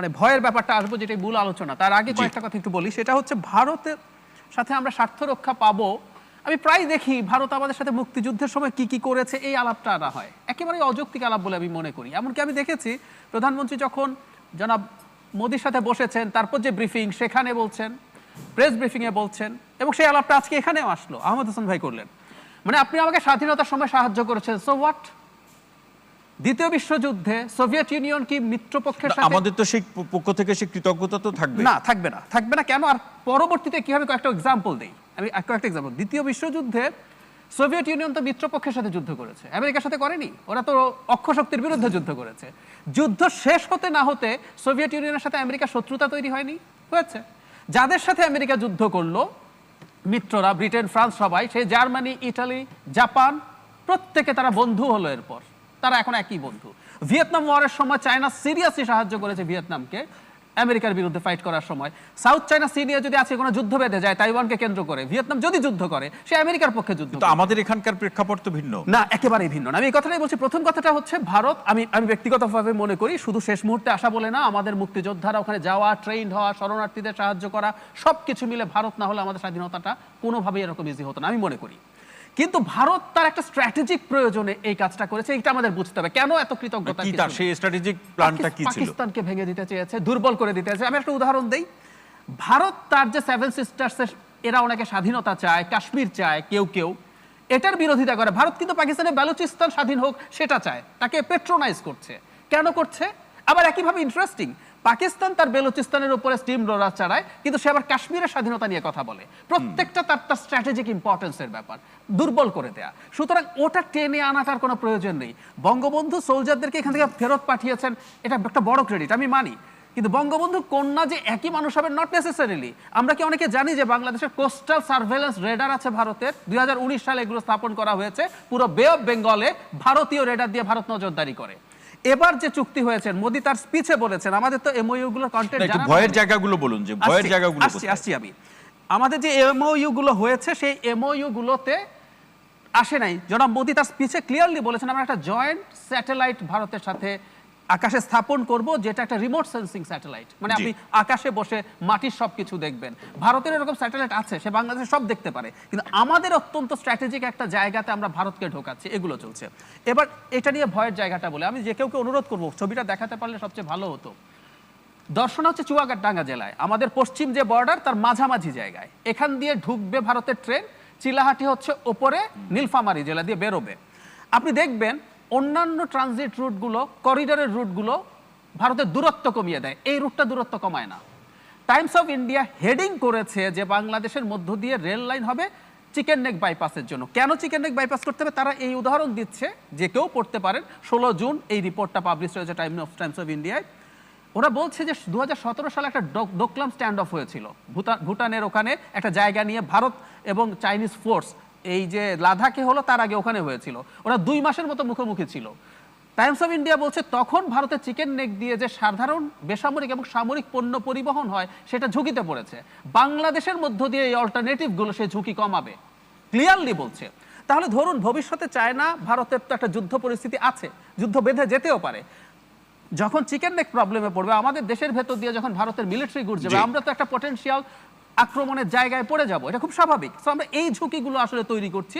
মানে ভয়ের ব্যাপারটা আসব যেটা মূল আলোচনা। তার আগে কয়েকটা কথা একটু বলি। সেটা হচ্ছে ভারতের সাথে আমরা স্বার্থ রক্ষা পাবো। আমি প্রায় দেখি ভারত আমাদের সাথে মুক্তিযুদ্ধের সময় কি কি করেছে এই আলাপটা আনা হয়। একেবারে অযৌক্তিক আলাপ বলে আমি মনে করি। এমনকি আমি দেখেছি প্রধানমন্ত্রী যখন জনাব মোদির সাথে বসেছেন তারপর যে ব্রিফিং সেখানে বলছেন প্রেস ব্রিফিংয়ে বলছেন এবং সেই আলাপটা আজকে এখানেও আসলো। আহমদ হোসেন ভাই করলেন। মানে আপনি আমাকে স্বাধীনতার সময় সাহায্য করেছেন। সো হোয়াট দ্বিতীয় বিশ্বযুদ্ধে সোভিয়েত ইউনিয়ন কি মিত্রপক্ষের সাথে আমাদের তো সেই পক্ষ থেকে সেই কৃতজ্ঞতা তো থাকবে না থাকবে না থাকবে না কেন? আর পরবর্তীতে কি হবে কয়েকটা এক্সাম্পল দেই? আমি কয়েকটা এক্সাম্পল দ্বিতীয় বিশ্বযুদ্ধে সোভিয়েত ইউনিয়ন তো মিত্রপক্ষের সাথে যুদ্ধ করেছে। আমেরিকার সাথে করেনি। ওরা তো অক্ষ শক্তির বিরুদ্ধে যুদ্ধ করেছে। যুদ্ধ শেষ হতে না হতে সোভিয়েত ইউনিয়নের সাথে আমেরিকার শত্রুতা তৈরি হয়নি? হয়েছে। যাদের সাথে আমেরিকা যুদ্ধ করল মিত্ররা ব্রিটেন ফ্রান্স সবাই সেই জার্মানি ইটালি জাপান প্রত্যেকে তারা বন্ধু হলো এরপর। তারা এখন একই বন্ধু। ভিয়েতনাম ওয়ারের সময় চায়না সিরিয়াসলি সাহায্য করেছে ভিয়েতনামকে আমেরিকার বিরুদ্ধে ফাইট করার সময়। সাউথ চায়না সি নিয়ে যদি আজকে কোনো যুদ্ধ বেঁধে যায় তাইওয়ানকে কেন্দ্র করে ভিয়েতনাম যদি যুদ্ধ করে সে আমেরিকার পক্ষে যুদ্ধ তো আমাদের এখানকার প্রেক্ষাপট তো ভিন্ন। না একেবারেই ভিন্ন না। আমি এই কথাটাই বলছি প্রথম কথাটা হচ্ছে ভারত আমি আমি ব্যক্তিগতভাবে মনে করি শুধু শেষ মুহূর্তে আসা বলে না আমাদের মুক্তিযোদ্ধারা ওখানে যাওয়া ট্রেন হওয়া শরণার্থীদের সাহায্য করা সব কিছু মিলে ভারত না হলে আমাদের স্বাধীনতাটা কোনোভাবেই এরকম ইজি হতো না আমি মনে করি। কিন্তু ভারত তার একটা স্ট্র্যাটেজিক প্রয়োজনে এই কাজটা করেছে এটা আমাদের বুঝতে হবে। কেন এত কৃতজ্ঞতা কি তার? সেই স্ট্র্যাটেজিক প্ল্যানটা কি ছিল? পাকিস্তানকে ভেঙে দিতে চেয়েছে দুর্বল করে দিতে চেয়েছে। আমি একটা উদাহরণ দেই। ভারত তার যে সেভেন সিস্টার্সের এরা অনেকে স্বাধীনতা চায় কাশ্মীর চায় কেউ কেউ। এটার বিরোধিতা করে। ভারত কিন্তু পাকিস্তানের বালুচিস্তান স্বাধীন হোক সেটা চায়। তাকে পেট্রোনাইজ করছে। কেন করছে? আবার একইভাবে ইন্টারেস্টিং পাকিস্তান তার বেলুচিস্তানের উপরে স্টিম রোলার চালায়, কিন্তু সে আবার কাশ্মীরের স্বাধীনতা নিয়ে কথা বলে। প্রত্যেকটা তার তার স্ট্র্যাটেজিক ইম্পর্টেন্সের ব্যাপার, দুর্বল করে দেয়া। সুতরাং ওটা টেনে আনাটার কোনো প্রয়োজন নেই। বঙ্গবন্ধু সোলজারদেরকে এখান থেকে ফেরত পাঠিয়েছেন, এটা একটা বড় ক্রেডিট আমি মানি। কিন্তু বঙ্গবন্ধু কন্যা যে একই মানুষ হবে নট নেসেসারিলি আমরা কি অনেকে জানি যে বাংলাদেশের কোস্টাল সার্ভেলেন্স রেডার আছে ভারতের দুই সালে এগুলো স্থাপন করা হয়েছে। পুরো বে অফ বেঙ্গলে ভারতীয় রেডার দিয়ে ভারত নজরদারি করে। এবার যে চুক্তি হয়েছে মোদি তার স্পিচে বলেছেন আমাদের তো এমওইউ গুলোর না, কন্টেন্ট ভয়ের জায়গাগুলো বলুন যে ভয়ের জায়গাগুলো আসছি আসছি আমি। আমাদের যে এমওইউ গুলো হয়েছে সেই এমওইউ গুলোতে আসে নাই। জনাব মোদি তার স্পিচে ক্লিয়ারলি বলেছেন আমরা একটা জয়েন্ট স্যাটেলাইট ভারতের সাথে আকাশে স্থাপন করব যেটা একটা রিমোট সেন্সিং স্যাটেলাইট মানে আপনি আকাশে বসে মাটির সবকিছু দেখবেন। ভারতের এরকম স্যাটেলাইট আছে সে বাংলাদেশে সব দেখতে পারে। কিন্তু আমাদের অত্যন্ত স্ট্র্যাটেজিক একটা জায়গাতে আমরা ভারতকে ঢোকাচ্ছি এগুলো চলছে। এবার এটা নিয়ে ভয়ের জায়গাটা বলে আমি যে কেউকে অনুরোধ করব ছবিটা দেখাতে পারলে সবচেয়ে ভালো হতো। দর্শন হচ্ছে চুয়াডাঙ্গা জেলায়। আমাদের পশ্চিম যে বর্ডার তার মাঝামাঝি জায়গায়। এখান দিয়ে ঢুকবে ভারতের ট্রেন চিলাহাটি হচ্ছে ওপরে নীলফামারী জেলা দিয়ে বেরোবে। আপনি দেখবেন অন্যান্য ট্রানজিট রুটগুলো করিডোরের রুটগুলো ভারতের দূরত্ব কমিয়ে দেয়। এই রুটটা দূরত্ব কমায় না। টাইমস অফ ইন্ডিয়া হেডিং করেছে যে বাংলাদেশের মধ্য দিয়ে রেল লাইন হবে চিকেন নেক বাইপাসের জন্য। কেন চিকেন নেক বাইপাস করতে হবে? তারা এই উদাহরণ দিচ্ছে যে কেউ পড়তে পারেন। ষোলো জুন এই রিপোর্টটা পাবলিশ হয়েছে টাইম অফ টাইমস অফ ইন্ডিয়ায় ওরা বলছে যে দু হাজার সতেরো সালে একটা ডক- ডোকলাম স্ট্যান্ড অফ হয়েছিল। ভুটান ভুটানের ওখানে একটা জায়গা নিয়ে ভারত এবং চাইনিজ ফোর্স এই যে লাদাখে হলো তার আগে ওখানে হয়েছিল। ওরা দুই মাসের মতো মুখোমুখি ছিল। টাইমস অফ ইন্ডিয়া বলছে তখন ভারতের চিকেন নেক দিয়ে যে সাধারণ বেসামরিক এবং সামরিক পণ্য পরিবহন হয় সেটা ঝুঁকিতে পড়েছে। বাংলাদেশের মধ্য দিয়ে এই অল্টারনেটিভগুলো সে ঝুঁকি কমাবে। ক্লিয়ারলি বলছে। তাহলে ধরুন ভবিষ্যতে চায়না ভারতের তো একটা যুদ্ধ পরিস্থিতি আছে যুদ্ধ বেঁধে যেতেও পারে। যখন চিকেন নেক প্রবলেমে পড়বে আমাদের দেশের ভেতর দিয়ে যখন ভারতের মিলিটারি গুড যাবে আমরা তো একটা পটেনশিয়াল আক্রমণের জায়গায় পড়ে যাব এটা খুব স্বাভাবিক। তো আমরা এই ঝুঁকিগুলো আসলে তৈরি করছি।